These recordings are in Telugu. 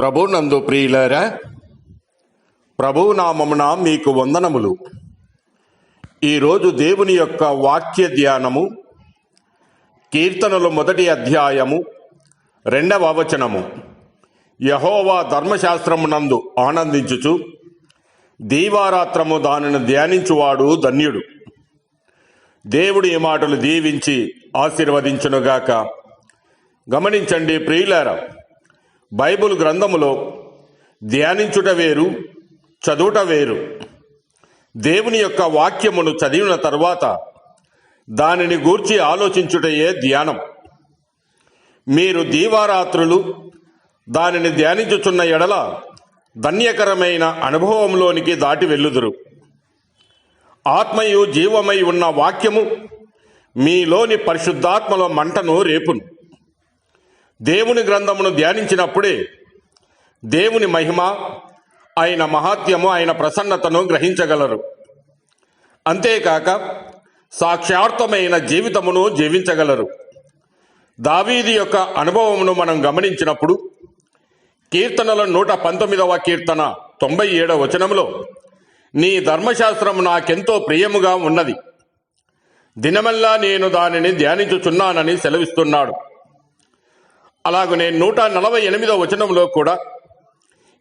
ప్రభు నందు ప్రియులరా ప్రభు నామమున మీకు వందనములు. ఈరోజు దేవుని యొక్క వాక్య ధ్యానము కీర్తనలు మొదటి అధ్యాయము రెండవ వచనము. యహోవా ధర్మశాస్త్రమునందు ఆనందించుచు దీవారాత్రము దానిని ధ్యానించువాడు ధన్యుడు. దేవుడు ఈ మాటలు దీవించి ఆశీర్వదించునుగాక. గమనించండి ప్రియులారా బైబిల్ గ్రంథములో ధ్యానించుట వేరు చదువుట వేరు. దేవుని యొక్క వాక్యమును చదివిన తర్వాత దానిని గూర్చి ఆలోచించుటయే ధ్యానం. మీరు దీవారాత్రులు దానిని ధ్యానించుచున్న ఎడల ధన్యకరమైన అనుభవంలోనికి దాటి వెళ్ళుదురు. ఆత్మయు జీవమై ఉన్న వాక్యము మీలోని పరిశుద్ధాత్మల మంటను రేపును. దేవుని గ్రంథమును ధ్యానించినప్పుడే దేవుని మహిమ ఆయన మహాత్యము ఆయన ప్రసన్నతను గ్రహించగలరు. అంతేకాక సాక్షార్థమైన జీవితమును జీవించగలరు. దావీది యొక్క అనుభవమును మనం గమనించినప్పుడు కీర్తనల నూట పంతొమ్మిదవ కీర్తన తొంభై ఏడవ వచనంలో నీ ధర్మశాస్త్రము నాకెంతో ప్రియముగా ఉన్నది. దినమల్లా నేను దానిని ధ్యానించుచున్నానని సెలవిస్తున్నాడు. అలాగనే నూట నలభై ఎనిమిదో వచనంలో కూడా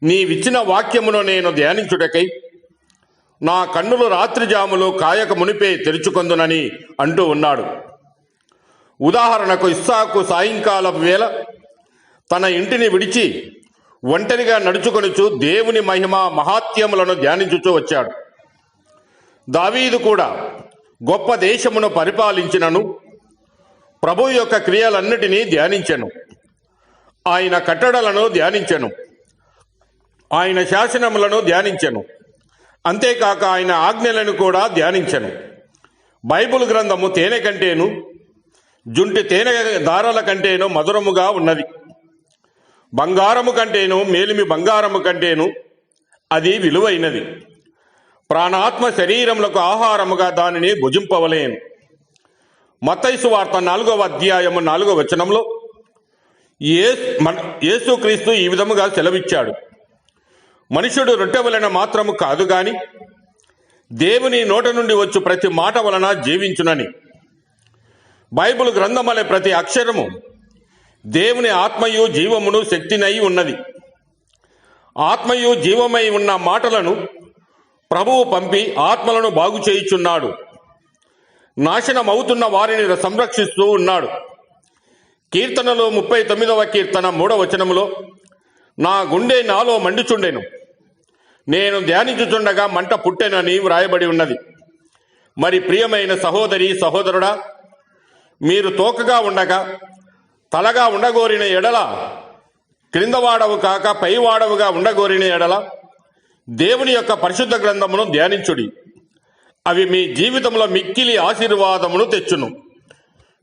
నీవిచ్చిన వాక్యమును నేను ధ్యానించుటకై నా కన్నులు రాత్రి జాములు కాయక మునిపే తెరుచుకొందునని అంటూ ఉన్నాడు. ఉదాహరణకు ఇస్సాకు సాయంకాల వేళ తన ఇంటిని విడిచి ఒంటరిగా నడుచుకొనుచు దేవుని మహిమ మహాత్యములను ధ్యానించుచూ వచ్చాడు. దావీదు కూడా గొప్ప దేశమును పరిపాలించినను ప్రభు యొక్క క్రియలన్నిటినీ ధ్యానించెను. ఆయన కట్టడలను ధ్యానించను. ఆయన శాసనములను ధ్యానించను. అంతేకాక ఆయన ఆజ్ఞలను కూడా ధ్యానించను. బైబిల్ గ్రంథము తేనె కంటేను జుంటి తేనె దారాల కంటేను మధురముగా ఉన్నది. బంగారము కంటేను మేలిమి బంగారము కంటేను అది విలువైనది. ప్రాణాత్మ శరీరములకు ఆహారముగా దానిని భుజింపవలేను. మతైసు వార్త నాలుగవ అధ్యాయము నాలుగవ వచనంలో మన- యేసుక్రీస్తు ఈ విధముగా సెలవిచ్చాడు. మనుషుడు రొట్టె వలన మాత్రము కాదు గాని దేవుని నోట నుండి వచ్చు ప్రతి మాట వలన జీవించునని. బైబిల్ గ్రంథమలే ప్రతి అక్షరము దేవుని ఆత్మయు జీవమును శక్తినై ఉన్నది. ఆత్మయు జీవమై ఉన్న మాటలను ప్రభువు పంపి ఆత్మలను బాగు చేయుచున్నాడు నాశనమవుతున్న వారిని సంరక్షిస్తూ ఉన్నాడు. కీర్తనలో ముప్పై తొమ్మిదవ కీర్తన మూడవ వచనములో నా గుండె నాలో మండుచుండెను. నేను ధ్యానించుచుండగా మంట పుట్టెనని వ్రాయబడి ఉన్నది. మరి ప్రియమైన సహోదరి సహోదరుడా మీరు తోకగా ఉండగా తలగా ఉండగోరిన ఎడల క్రిందవాడవు కాక పైవాడవుగా ఉండగోరిన ఎడల దేవుని యొక్క పరిశుద్ధ గ్రంథమును ధ్యానించుడి. అవి మీ జీవితంలో మిక్కిలి ఆశీర్వాదమును తెచ్చును.